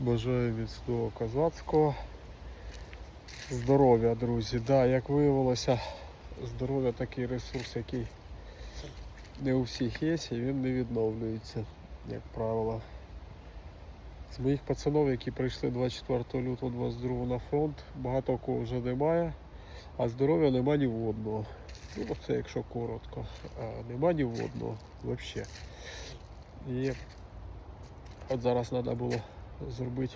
Бажаю міцного козацького здоров'я, друзі. Да, як виявилося, здоров'я такий ресурс, який не у всіх є, і він не відновлюється, як правило. З моїх пацанів, які прийшли 24 лютого 22 на фронт, багато кого вже немає, а здоров'я нема ні в одного. Ну, це якщо коротко. А, нема ні в одного взагалі. І от зараз треба було зробити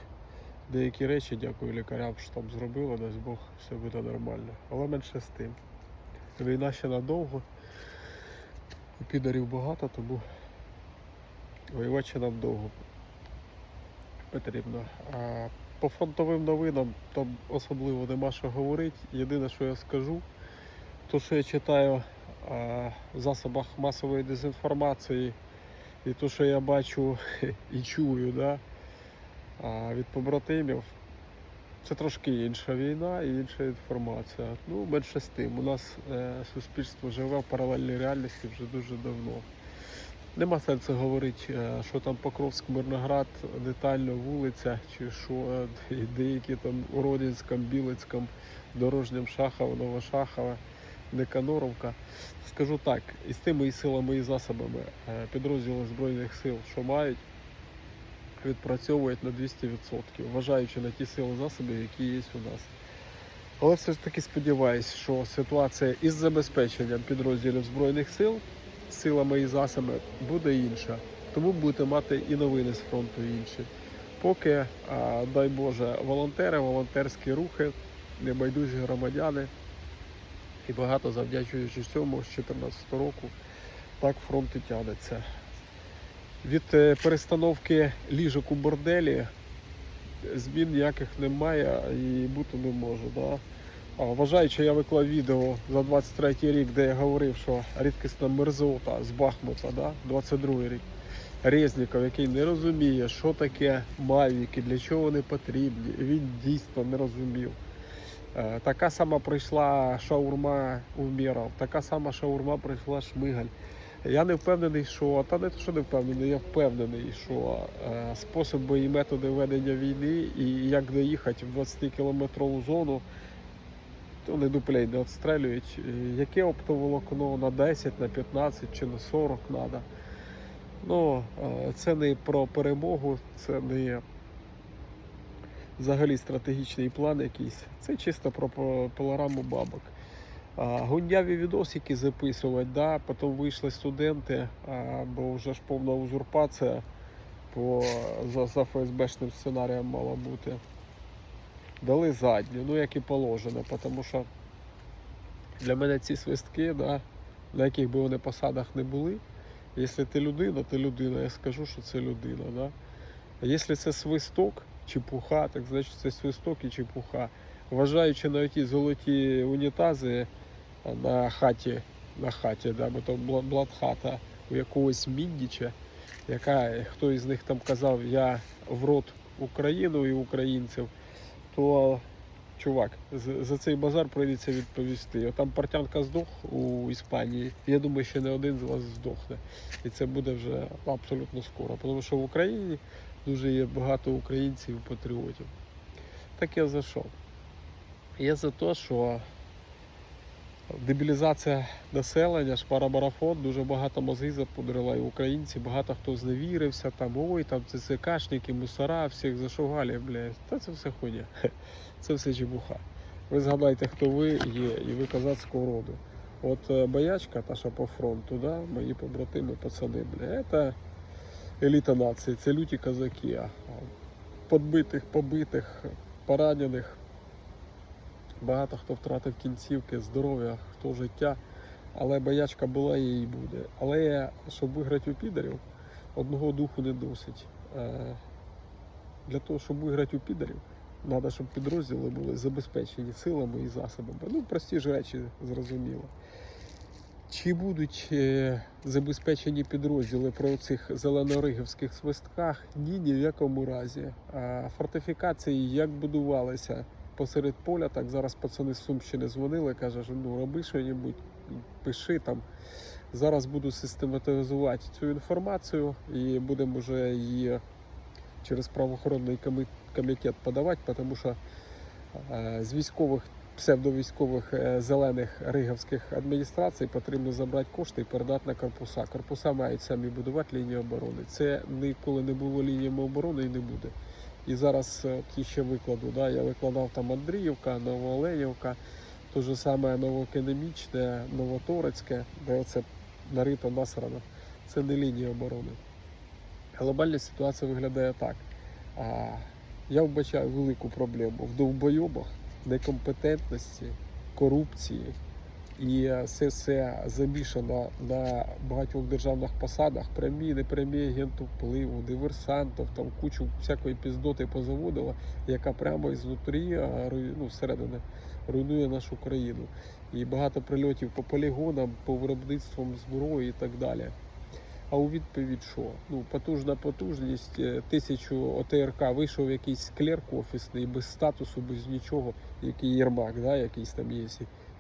деякі речі, дякую лікарям, що там зробили, дасть Бог, все буде нормально. Але менше з тим. Війна ще надовго. Підарів багато, тому воювати ще нам довго потрібно. А по фронтовим новинам там особливо нема що говорити. Єдине, що я скажу, то що я читаю а, в засобах масової дезінформації, і то, що я бачу і чую, да, від побратимів, це трошки інша війна і інша інформація. Ну, менше з тим. У нас е, суспільство живе в паралельній реальності вже дуже давно. Нема сенсу говорити, е, що там Покровськ, Мирноград, детально вулиця, чи що е, і деякі там у Родинському, Білицькому, Дорожнім Шахово, Новошахове, Никаноровка. Скажу так, із тими і силами і засобами е, підрозділи Збройних сил, що мають, відпрацьовують на 200%, вважаючи на ті сили засоби, які є у нас. Але все ж таки сподіваюся, що ситуація із забезпеченням підрозділів Збройних сил силами і засобами буде інша. Тому будете мати і новини з фронту інші. Поки, дай Боже, волонтери, волонтерські рухи, небайдужі громадяни і багато завдячуючи цьому з 2014 року, так фронт і тягнеться. Від е, перестановки ліжок у борделі змін ніяких немає і бути не може. Да? А, Вважаючи, я виклав відео за 23 рік, де я говорив, що рідкісна мерзота з Бахмута, да? 22 рік. Резніков, який не розуміє, що таке мавіки, для чого вони потрібні. Він дійсно не розумів. Е, Така сама прийшла шаурма Умєров, така сама шаурма прийшла Шмигаль. Я не впевнений, що та не те, що не впевнений, я впевнений, що е, способи і методи ведення війни і як доїхати в 20-кілометрову зону, то не дуплей не відстрелюють. Е, Яке оптоволокно на 10, на 15 чи на 40 треба. Ну, е, це не про перемогу, це не взагалі стратегічний план якийсь. Це чисто про пилораму бабок. Гундяві відосики записувати, да, потім вийшли студенти, бо вже ж повна узурпація по, за, за ФСБшним сценарієм мала бути. Дали задню, ну як і положено, тому що для мене ці свистки, да, на яких би вони посадах не були, якщо ти людина, ти людина, я скажу, що це людина. Да? А якщо це свисток, чепуха, так значить це свисток і чепуха. Вважаючи на ті золоті унітази на хаті, на хаті, да, бо то бла- блатхата у якогось міндіча, яка хто із них там казав, я в рот Україну і українців, то чувак, за цей базар прийдеться відповісти. Там портянка здох у Іспанії. Я думаю, ще не один з вас здохне. І це буде вже абсолютно скоро. Тому що в Україні дуже є багато українців і патріотів. Так я за що? Я за те, що дебілізація населення, шпарамарафон, дуже багато мозги запудрила і українці, багато хто зневірився, там, ой, там ЦЦКшники, мусора, всіх зашугали, блядь. Та це все хуйня. Це все чепуха. Ви згадайте, хто ви є, і ви козацького роду. От е, боячка, та що по фронту, да, мої побратими, пацани, бля, це еліта нації, це люті козаки. Подбитих, побитих, поранених. Багато хто втратив кінцівки, здоров'я, хто життя. Але боячка була і її буде. Але щоб виграти у підарів, одного духу не досить. Е, Для того, щоб виграти у підарів, треба, щоб підрозділи були забезпечені силами і засобами. Ну, прості ж речі зрозуміло. Чи будуть е, забезпечені підрозділи при цих зеленоригівських свистках? Ні, ні в якому разі. Фортифікації як будувалися посеред поля, так зараз пацани з Сумщини дзвонили, каже, що ну роби щось, пиши там. Зараз буду систематизувати цю інформацію і будемо вже її через правоохоронний комітет подавати, тому що е, з військових псевдовійськових е, зелених риговських адміністрацій потрібно забрати кошти і передати на корпуса. Корпуса мають самі будувати лінію оборони. Це ніколи не було лініями оборони і не буде. І зараз е, ті ще викладу. Да? Я викладав там Андріївка, Новооленівка, те ж саме Новоекономічне, Новоторецьке, де оце нарито насрано. Це не лінія оборони. Глобальна ситуація виглядає так. А, я вбачаю велику проблему в довбойобах, некомпетентності, корупції. І е, все це замішано на багатьох державних посадах, прямі, непрямі агентів впливу, диверсантів, там кучу всякої піздоти позаводила, яка прямо ізнутрі е, ну, всередини руйнує нашу країну. І багато прильотів по полігонам, по виробництвам зброї і так далі. А у відповідь що? Ну, потужна потужність, е, тисячу ОТРК вийшов якийсь клерк офісний, без статусу, без нічого, який Єрмак, да, якийсь там є.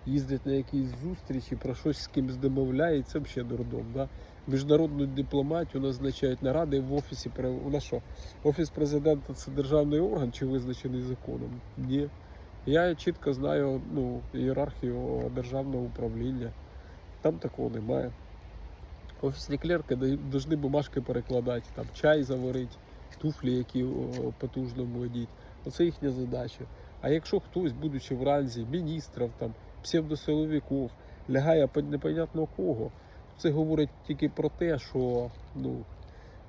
Їздить на якісь зустрічі, про щось з кимось домовляється, взагалі дурдом. Да? Міжнародну дипломатію назначають наради в офісі. У нас що? Офіс президента це державний орган чи визначений законом? Ні. Я чітко знаю ну, ієрархію державного управління. Там такого немає. Офісні клерки повинні бумажки перекладати, там чай заварити, туфлі, які потужно водіть. Оце їхня задача. А якщо хтось, будучи в ранзі міністрів, там, псевдосиловиків, лягає непонятно кого, це говорить тільки про те, що ну,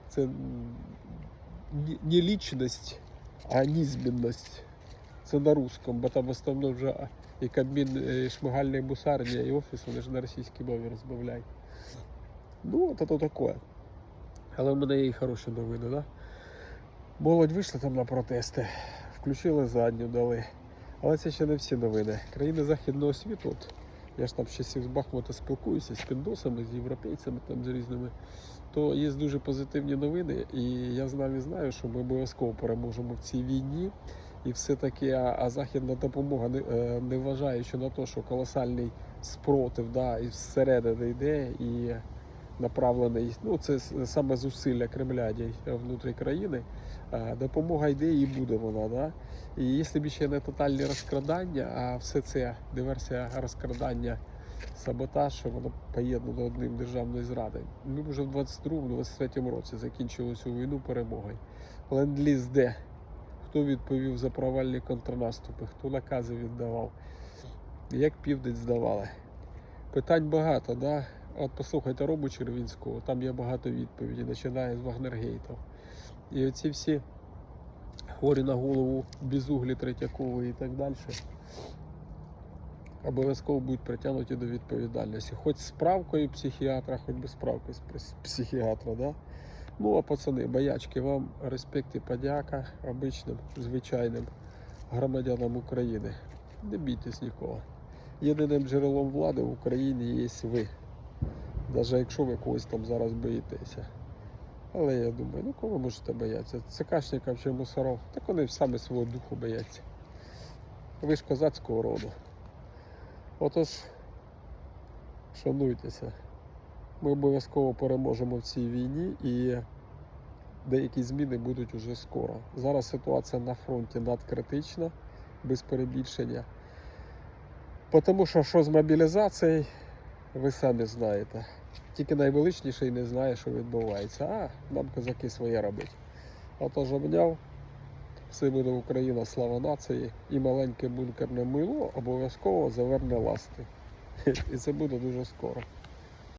це не- лічність, а нізбінність. Це на русском, бо там в основному вже і Кабмін, і шмигальний бусарня, і офіс, вони ж на російській мові розмовляють. Ну, от це таке. Але в мене є і хороші новини, да? Молодь вийшла там на протести, включили задню, дали. Але це ще не всі новини. Країни Західного світу, от, я ж там з часів з Бахмута спілкуюся з піндосами, з європейцями, там, з різними, то є дуже позитивні новини, і я знаю і знаю, що ми обов'язково переможемо в цій війні. І все-таки а, а західна допомога, не, е, не вважаючи на те, що колосальний спротив да, і зсередини йде, і направлений, ну це саме зусилля Кремля внутрі країни. Е, Допомога йде і буде вона. Да? І якщо б ще не тотальні розкрадання, а все це диверсія розкрадання, саботаж, воно поєднано одним державною зрадою. Ми вже в 22-23 році закінчили цю війну перемогою. Ленд-ліз де? Хто відповів за провальні контрнаступи, хто накази віддавав, як південь здавали. Питань багато, да? От послухайте Робу Червінського, там є багато відповідей, починає з Вагнергейтів. І оці всі хворі на голову, безуглі Третьякової і так далі, обов'язково будуть притягнуті до відповідальності. Хоч справкою психіатра, хоч без справки психіатра. Да? Ну, а пацани, боячки, вам респект і подяка обичним, звичайним громадянам України. Не бійтесь нікого. Єдиним джерелом влади в Україні є ви. Навіть якщо ви когось там зараз боїтеся. Але я думаю, ну кого можете боятися? ЦКшників чи мусоров? Так вони самі свого духу бояться. Ви ж козацького роду. Отож, шануйтеся. Ми обов'язково переможемо в цій війні і деякі зміни будуть уже скоро. Зараз ситуація на фронті надкритична, без перебільшення. Тому що що з мобілізацією, ви самі знаєте. Тільки найвеличніший не знає, що відбувається. А, нам козаки своє робить. Отож обняв. Все буде Україна, слава нації. І маленьке бункерне мило обов'язково заверне ласти. І це буде дуже скоро.